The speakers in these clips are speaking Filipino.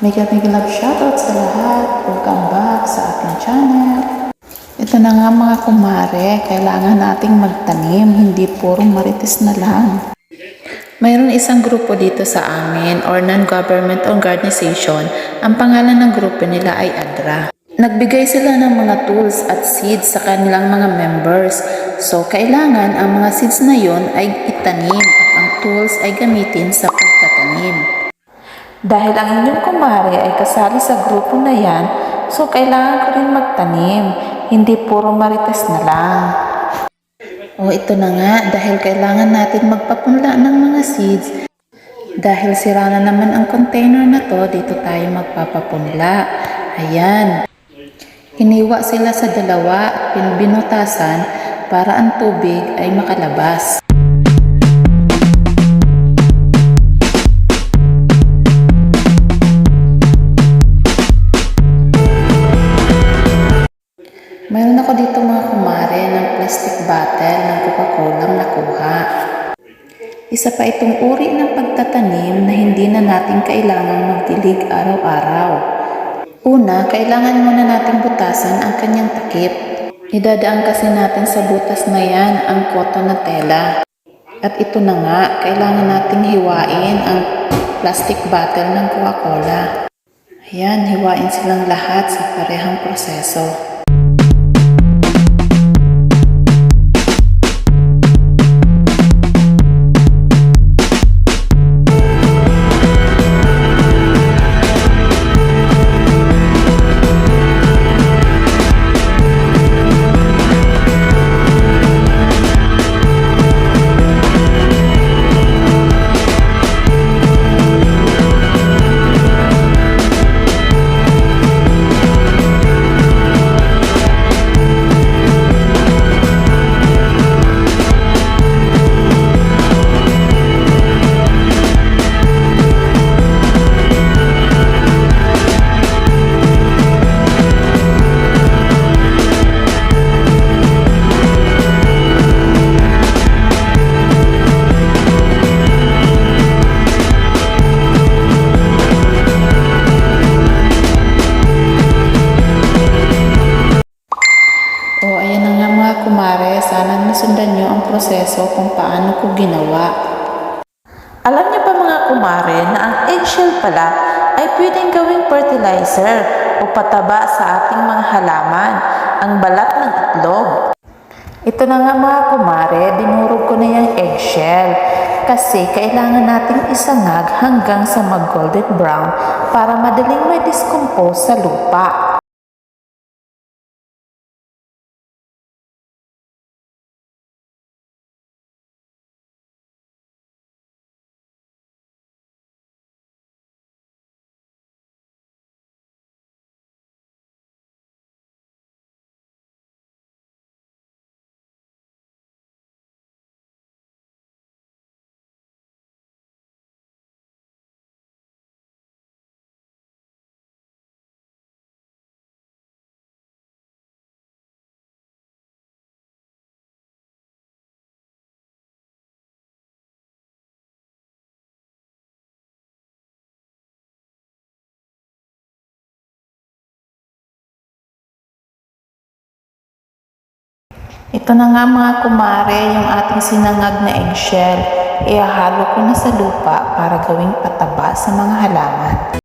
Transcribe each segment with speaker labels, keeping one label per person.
Speaker 1: Mega mega love shoutout sa lahat. Welcome back sa ating channel. Ito na nga mga kumare, kailangan nating magtanim, hindi puro marites na lang. Mayroon isang grupo dito sa amin or non-government organization. Ang pangalan ng grupo nila ay ADRA. Nagbigay sila ng mga tools at seeds sa kanilang mga members. So, kailangan ang mga seeds na yon ay itanim at ang tools ay gamitin sa pagtatanim. Dahil ang inyong kumare ay kasali sa grupo na yan, so kailangan ko rin magtanim, hindi puro marites na lang. O ito na nga, dahil kailangan natin magpapunla ng mga seeds, dahil sira na naman ang container na to, dito tayo magpapapunla. Ayan. Hiniwa sila sa dalawa at binutasan para ang tubig ay makalabas. Mayroon ako dito mga kumare ng plastic bottle ng Coca-Cola nakuha. Isa pa itong uri ng pagtatanim na hindi na natin kailangang magdilig araw-araw. Una, kailangan muna natin butasan ang kanyang takip. Idadaan kasi natin sa butas na yan ang cotton na tela. At ito na nga, kailangan nating hiwain ang plastic bottle ng Coca-Cola. Ayan, hiwain silang lahat sa parehang proseso. Proseso kung paano ko ginawa. Alam niyo ba mga kumare na ang eggshell pala ay pwedeng gawing fertilizer o pataba sa ating mga halaman, ang balat ng itlog. Ito na nga mga kumare, dinurog ko na yung eggshell kasi kailangan nating isangag hanggang sa mag golden brown para madaling may discompose sa lupa. Ito na nga mga kumare, yung ating sinangag na eggshell. Ihahalo ko na sa lupa para gawing pataba sa mga halaman.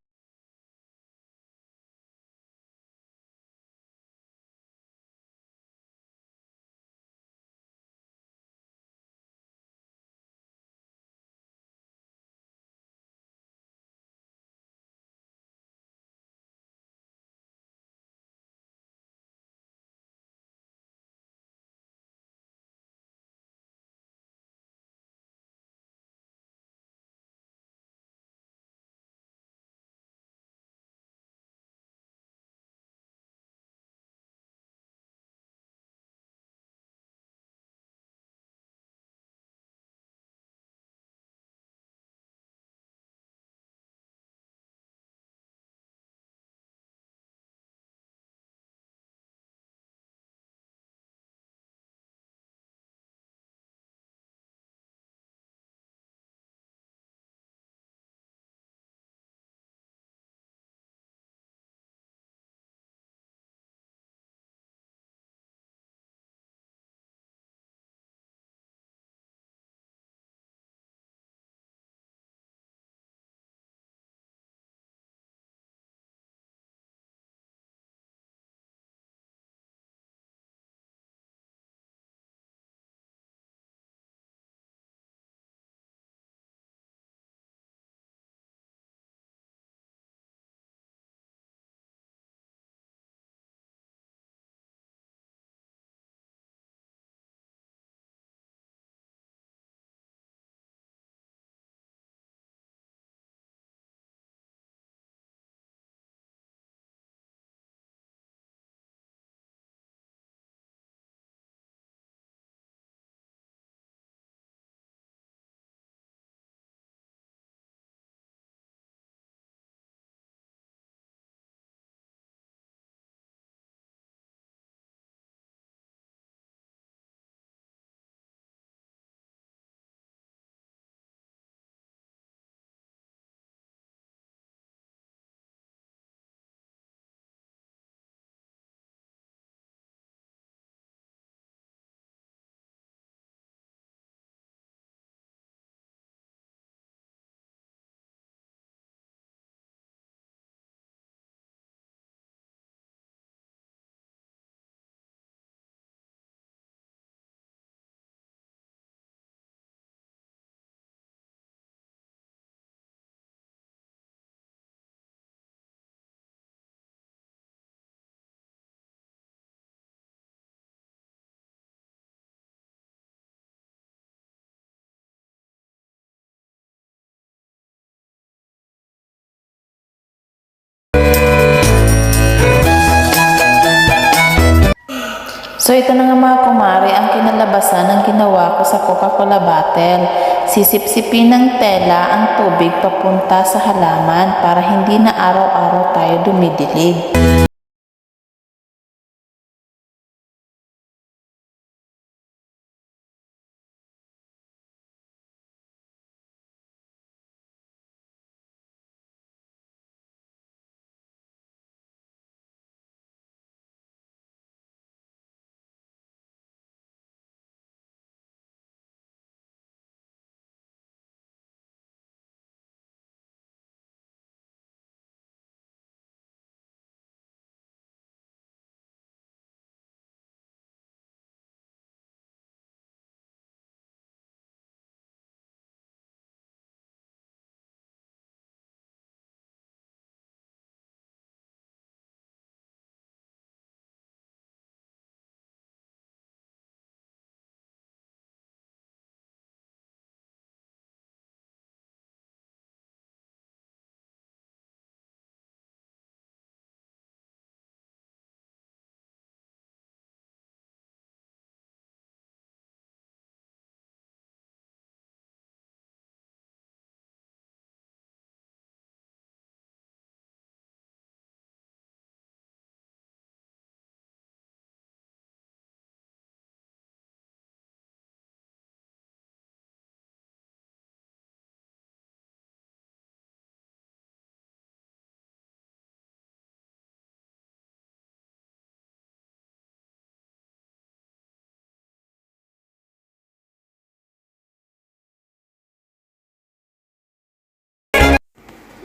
Speaker 1: So ito na nga mga kumari ang kinalabasan ng ginawa ko sa Coca-Cola bottle. Sisipsipin ng tela ang tubig papunta sa halaman para hindi na araw-araw tayo dumidilig.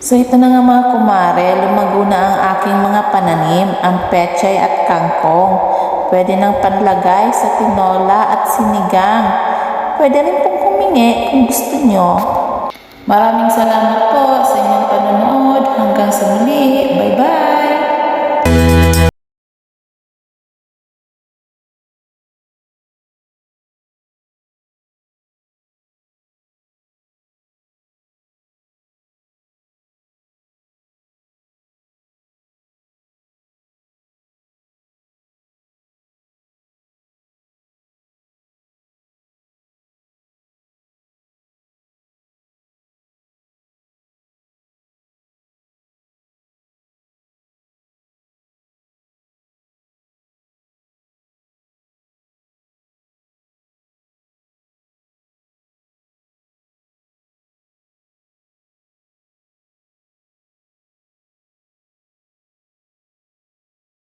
Speaker 1: So ito na nga mga kumare, lumago na ang aking mga pananim, ang pechay at kangkong. Pwede nang panlagay sa tinola at sinigang. Pwede rin pong kumingi kung gusto nyo. Maraming salamat po sa inyong panonood. Hanggang sa muli. Bye-bye!